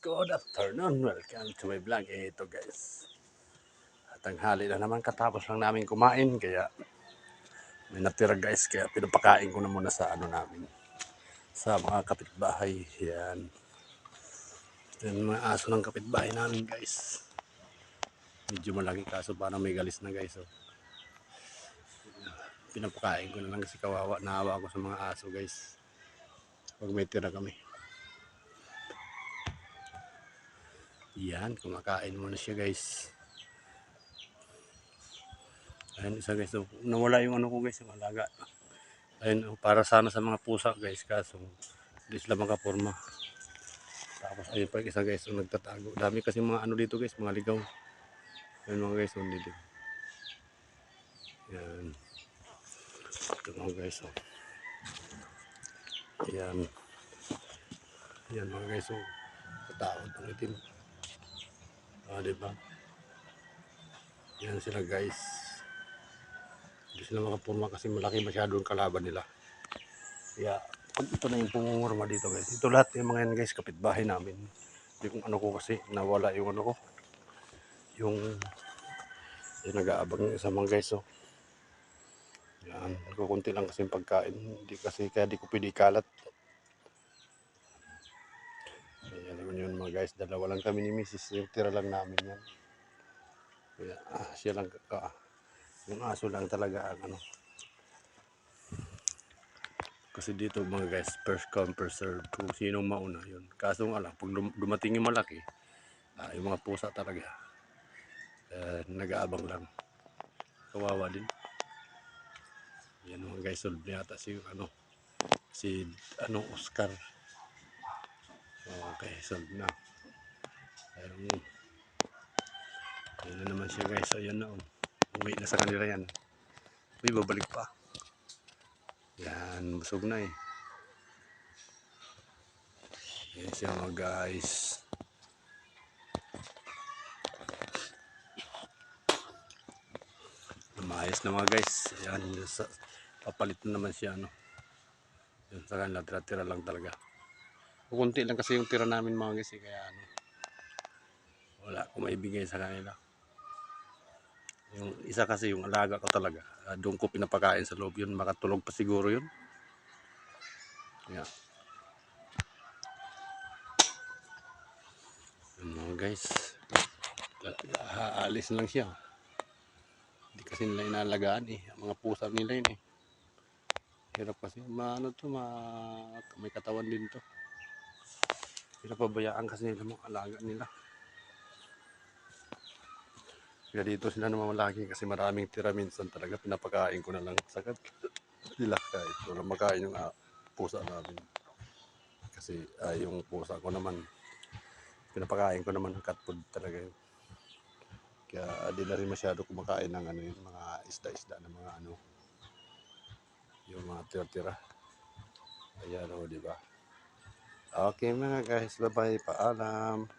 good afternoon. Welcome to my vlog. Eh, Ito guys. Tanghali na naman katapos lang namin kumain. Kaya may natira guys. Kaya pinapakain ko na muna sa ano namin. Sa mga kapitbahay. Yan. Yan mga aso ng kapitbahay namin guys. Medyo malaki kaso parang may galis na guys. Oh. Pinapakain ko na lang kasi kawawa. Naawa ako sa mga aso guys. Pag may tira kami. Yan, kumakain muna siya guys. Ayun, isa guys. Nawala yung ano ko guys, yung alaga. Ayun, oh, para sana sa mga pusa guys, kaso hindi sila makapurma. Tapos ayun pa isa guys, so, nagtatago. Dami kasi mga ano dito guys, mga ligaw. Ayun mga guys, hindi dito. Yan. Ito mga guys, oh. Yan. Yan mga guys, oh. Katakot ang itim. Ah, di ba? Yan sila guys. Hindi sila makapurma kasi malaki masyado ang kalaban nila. Kaya ito na yung pumungurma dito guys. Ito lahat yung mga yan guys, kapitbahay namin. Kung ano ko kasi nawala yung ano ko. Yung yung nag-aabang sa mga guys oh. Yan, kukunti lang kasi yung pagkain. Hindi kasi kaya di ko pwede ikalat. Ayan naman yun mga guys. Dalawa lang kami ni Mrs. Yung tira lang namin yan. Kaya ah, siya lang ka. Yung aso lang talaga ang ano. Kasi dito mga guys, first come first serve. Kung sinong mauna yun. Kaso nga lang, pag dum- dumating yung malaki, ah, yung mga pusa talaga, eh, nag-aabang lang. Kawawa din. Yan mga guys, solve yata si ano, si ano, Oscar. Okay, solve na. Ayun. Ayun na naman siya guys. Ayan na. Oh. Uwi na sa kanila yan. Uy, babalik pa. Yan, busog na eh. Yan siya mga guys. Maayos na mga guys. Yan, papalit na naman siya. Ano. Yan, sa kanila, tira-tira lang talaga. Kunti lang kasi yung tira namin mga guys. Eh, kaya ano, wala akong maibigay sa kanila. Yung isa kasi yung alaga ko talaga. Uh, doon ko pinapakain sa loob yun. Makatulog pa siguro yun. Yeah. Yun mga guys. Aalis lang siya. Hindi kasi nila inalagaan eh. Mga pusa nila yun eh. Hirap kasi. Ma, ano to, ma, may katawan din to. Hirap pabayaan kasi nila mga alaga nila. Kaya dito sila namamalaki kasi maraming tira minsan talaga pinapakain ko na lang sa sila kahit wala makain yung ah, pusa namin. Kasi ah, yung pusa ko naman pinapakain ko naman ng cat food talaga yun. Kaya di na rin masyado kumakain ng ano yun, mga isda-isda na mga ano yung mga tira-tira. Ayan o, di ba? Okay mga guys, bye-bye, paalam.